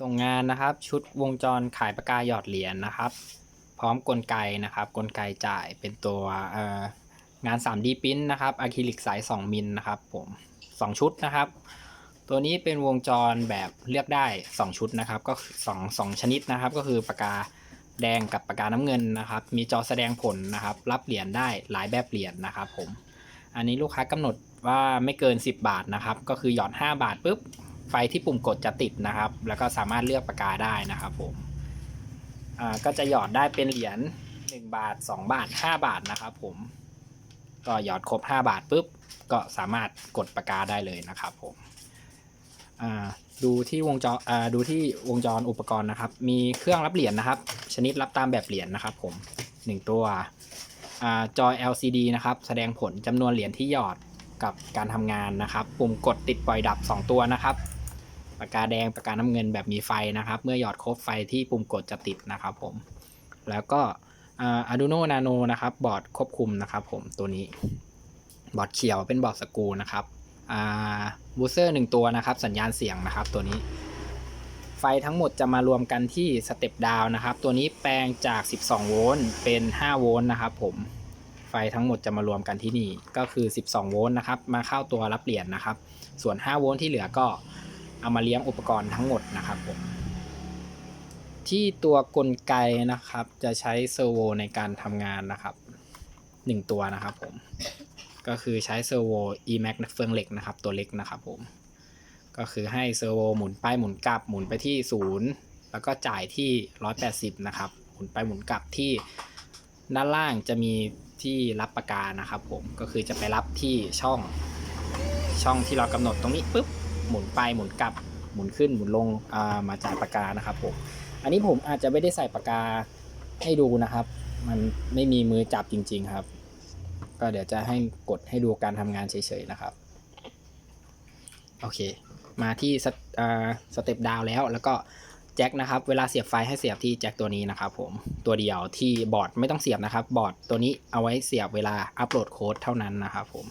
ส่งงานนะครับ ชุดวงจรขายปากกาหยอดเหรียญนะครับ พร้อมกลไกนะครับ กลไกจ่ายเป็นตัวงาน 3D พิมพ์นะครับอะคริลิกสาย 2 มิลนะครับผม2ชุดนะครับ ตัวนี้เป็นวงจรแบบเลือกได้ 2 ชุดนะครับ ก็2 2ชนิดนะครับ ก็คือปากกาแดงกับปากกาน้ำเงินนะครับ มีจอแสดงผลนะครับ รับเหรียญได้หลายแบบเหรียญนะครับผม อันนี้ลูกค้ากำหนดว่าไม่เกิน 10 บาทนะครับ ก็คือหยอด 5 บาทปุ๊บ ไฟที่ปุ่มกดจะติดนะครับ แล้วก็สามารถเลือกปากกาได้นะครับผมก็จะหยอดได้เป็นเหรียญ1บาท 2 บาท 5 บาทนะครับผมก็หยอดครบ 5 บาทปุ๊บก็สามารถกดปากกาได้เลยนะครับผมดูที่วงจรดูที่วงจรอุปกรณ์นะครับ มีเครื่องรับเหรียญนะครับ ชนิดรับตามแบบเหรียญนะครับผม 1 ตัวอจอ LCD นะครับ แสดงผลจำนวนเหรียญที่หยอดกับการทำงานนะครับ ปุ่มกดติดปล่อยดับ 2 ตัวนะครับากกาแดงปากกาน้ำเงินแบบมีไฟนะครับ เมื่อหยอดครบไฟที่ปุ่มกดจะติดนะครับผม แล้วก็อ่า Arduino Nano นะครับ บอร์ดควบคุมนะครับผมตัวนี้ บอร์ดเขียวเป็นบอร์ดสกูนะครับบูเซอร์หนึ่งตัวนะครับ สัญญาณเสียงนะครับตัวนี้ ไฟทั้งหมดจะมารวมกันที่สเต็ปดาวนะครับ ตัวนี้แปลงจาก 12 โวลต์เป็น 5 โวลต์นะครับผมไฟทั้งหมดจะมารวมกันที่นี่ก็คือ 12 โวลต์นะครับ มาเข้าตัวรับเหรียญนะครับ ส่วน 5 โวลต์ที่เหลือก็ เอามาเลี้ยงอุปกรณ์ทั้งหมดนะครับผมที่ตัวกลไกนะครับจะใช้เซอร์โวในการทำงานนะครับ1ตัวนะครับผมก็คือใช้เซอร์โว e-max เฟืองเหล็กนะครับ ตัวเล็กนะครับผมก็คือให้เซอร์โวหมุนไปหมุนกลับหมุนไปที่ศูนย์แล้วก็จ่ายที่ 180 นะครับ หมุนไปหมุนกลับที่ด้านล่างจะมีที่รับปากกานะครับผมก็คือจะไปรับที่ช่องช่องที่เรากำหนดตรงนี้ปุ๊บ หมุนไปหมุนกลับหมุนขึ้นหมุนลงมาจายปากกานะครับผมอันนี้ผมอาจจะไม่ได้ใส่ปากกาให้ดูนะครับ มันไม่มีมือจับจริง ๆครับ ก็เดี๋ยวจะให้กดให้ดูการทำงานเฉยๆนะครับโอเค มาที่สเตอ่าสเต็ปดาวแล้วแล้วก็แจ็คนะครับเวลาเสียบไฟให้เสียบที่แจ็คตัวนี้นะครับผมตัวเดียวที่บอร์ดไม่ต้องเสียบนะครับ บอร์ดตัวนี้เอาไว้เสียบเวลาอัปโหลดโค้ดเท่านั้นนะครับผม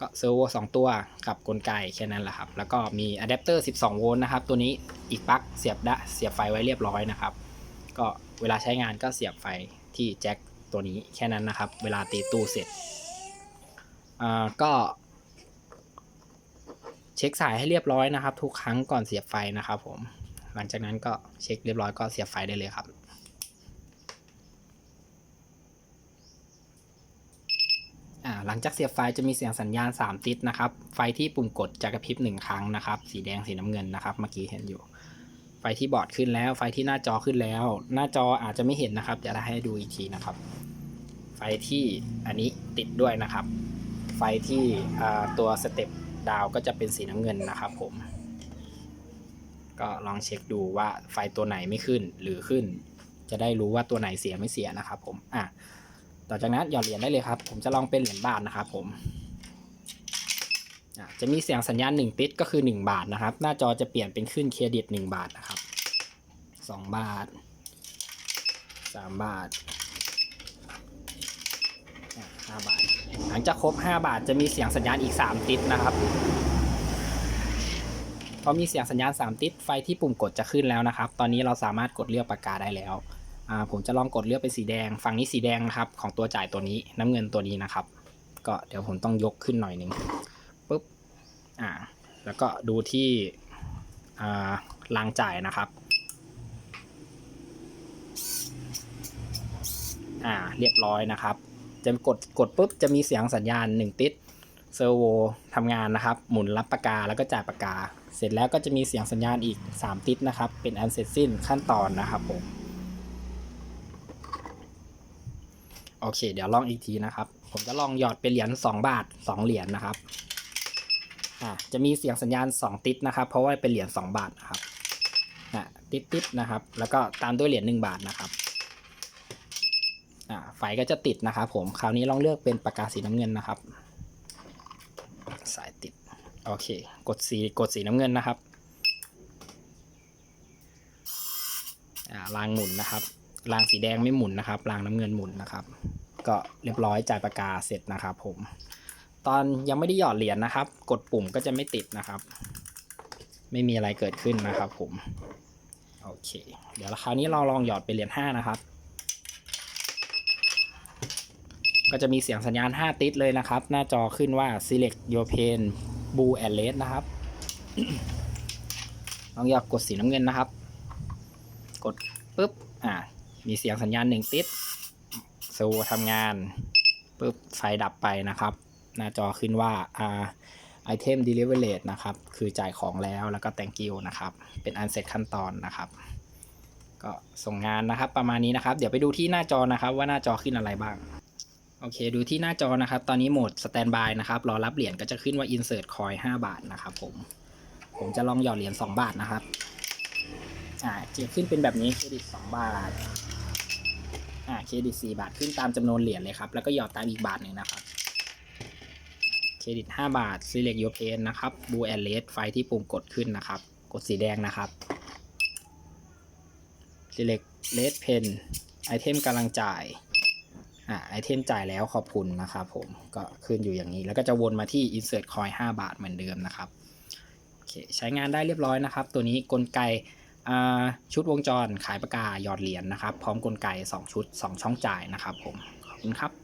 ก็เซอร์โวสองตัวกับกลไกแค่นั้นแหละครับ แล้วก็มีอะแดปเตอร์ 12 โวลต์นะครับ ตัวนี้อีกปลั๊กเสียบได้เสียบไฟไว้เรียบร้อยนะครับ ก็เวลาใช้งานก็เสียบไฟที่แจ็คตัวนี้แค่นั้นนะครับ เวลาตีตู้เสร็จอ่าก็ เช็คสายให้เรียบร้อยนะครับ ทุกครั้งก่อนเสียบไฟนะครับผม หลังจากนั้นก็เช็คเรียบร้อยก็เสียบไฟได้เลยครับ อ่า หลังจากเสียบไฟจะมีเสียงสัญญาณ 3 ติดนะครับ ไฟที่ปุ่มกดจะกระพริบ 1 ครั้งนะครับ สีแดงสีน้ำเงินนะครับ เมื่อกี้เห็นอยู่ ไฟที่บอร์ดขึ้นแล้ว ไฟที่หน้าจอขึ้นแล้ว หน้าจออาจจะไม่เห็นนะครับจะได้ให้ดูอีกทีนะครับ ไฟที่อันนี้ติดด้วยนะครับ ไฟที่ตัวสเต็ปดาวก็จะเป็นสีน้ำเงินนะครับผม ก็ลองเช็คดูว่าไฟตัวไหนไม่ขึ้นหรือขึ้น จะได้รู้ว่าตัวไหนเสียไม่เสียนะครับผม อะ ต่อจากนั้นหยอดเหรียญได้เลยครับ ผมจะลองเป็นเหรียญบาทนะครับผมะจะมีเสียงสัญญาณ1ติดก็คือ 1 บาทนะครับ หน้าจอจะเปลี่ยนเป็นขึ้นเครดิต 1 บาทนะครับ 2 บาท 3 บาท 5 บาท หลังจากครบ 5 บาทจะมีเสียงสัญญาณอีก 3 ติดนะครับพอมีเสียงสัญญาณ 3 ติดไฟที่ปุ่มกดจะขึ้นแล้วนะครับ ตอนนี้เราสามารถกดเลือกปากกาได้แล้ว ผมจะลองกดเลือกเป็นสีแดง ฝั่งนี้สีแดงนะครับ ของตัวจ่ายตัวนี้น้ำเงินตัวนี้นะครับ ก็เดี๋ยวผมต้องยกขึ้นหน่อยหนึ่งปุ๊บอ่าแล้วก็ดูที่อ่ารางจ่ายนะครับอ่าเรียบร้อยนะครับ จะกดกดปุ๊บจะมีเสียงสัญญาณ 1 ติดเซอร์โวทำงานนะครับ หมุนรับปากกาแล้วก็จ่ายปากกา เสร็จแล้วก็จะมีเสียงสัญญาณอีก 3 ติดนะครับ เป็นอันเสร็จสิ้นขั้นตอนนะครับผม โอเค เดี๋ยวลองอีกทีนะครับ ผมจะลองหยอดเป็นเหรียญ2 บาท 2 เหรียญนะครับอ่าจะมีเสียงสัญญาณ 2 ติดนะครับ เพราะว่าเป็นเหรียญ2 บาทนะครับอะติดติดนะครับ แล้วก็ตามด้วยเหรียญ1บาทนะครับอ่าไฟก็จะติดนะครับ ผมคราวนี้ลองเลือกเป็นปากกาสีน้ำเงินนะครับ สายติดโอเค กดสีกดสีน้ำเงินนะครับอ่ารางหมุนนะครับ รางสีแดงไม่หมุนนะครับรางน้ำเงินหมุนนะครับ ก็เรียบร้อยจ่ายปากกาเสร็จนะครับ ผม ตอนยังไม่ได้หยอดเหรียญนะครับ กดปุ่มก็จะไม่ติดนะครับ ไม่มีอะไรเกิดขึ้นนะครับ ผมโอเค เดี๋ยวคราวนี้เราลองหยอดเป็นเหรียญ5นะครับ ก็จะมีเสียงสัญญาณ 5 ติดเลยนะครับ หน้าจอขึ้นว่า select your pen blue and red นะครับลองหยอดกดสีน้ำเงินนะครับ กดปุ๊บ อ่า มีเสียงสัญญาณหนึ่งติดโซทำงานปุ๊บไฟดับไปนะครับ หน้าจอขึ้นว่าอ่า item delivered นะครับ คือจ่ายของแล้วแล้วก็ thank you นะครับ เป็นอันเสร็จขั้นตอนนะครับ ก็ส่งงานนะครับประมาณนี้นะครับ เดี๋ยวไปดูที่หน้าจอนะครับ ว่าหน้าจอขึ้นอะไรบ้าง โอเค ดูที่หน้าจอนะครับ ตอนนี้โหมด standby นะครับ รอรับเหรียญก็จะขึ้นว่า insert coin 5 บาทนะครับผม ผมจะลองหยอดเหรียญ2บาทนะครับ อ่าจะขึ้นเป็นแบบนี้เครดิต2บาทอ่าเครดิต4บาทขึ้นตามจำนวนเหรียญเลยครับ แล้วก็หยอดตามอีกบาทหนึ่งนะครับเครดิต5บาท select your pen นะครับ blue and red ไฟที่ปุ่มกดขึ้นนะครับ กดสีแดงนะครับ select red pen ไอเทมกำลังจ่ายอ่าไอเทมจ่ายแล้วขอบคุณนะครับผมก็ขึ้นอยู่อย่างนี้ แล้วก็จะวนมาที่ insert coin 5 บาทเหมือนเดิมนะครับโอเคใช้งานได้เรียบร้อยนะครับ ตัวนี้กลไก ชุดวงจรขายปากกาหยอดเหรียญนะครับ พร้อมกลไก 2 ชุด 2 ช่องจ่ายนะครับผม ขอบคุณครับ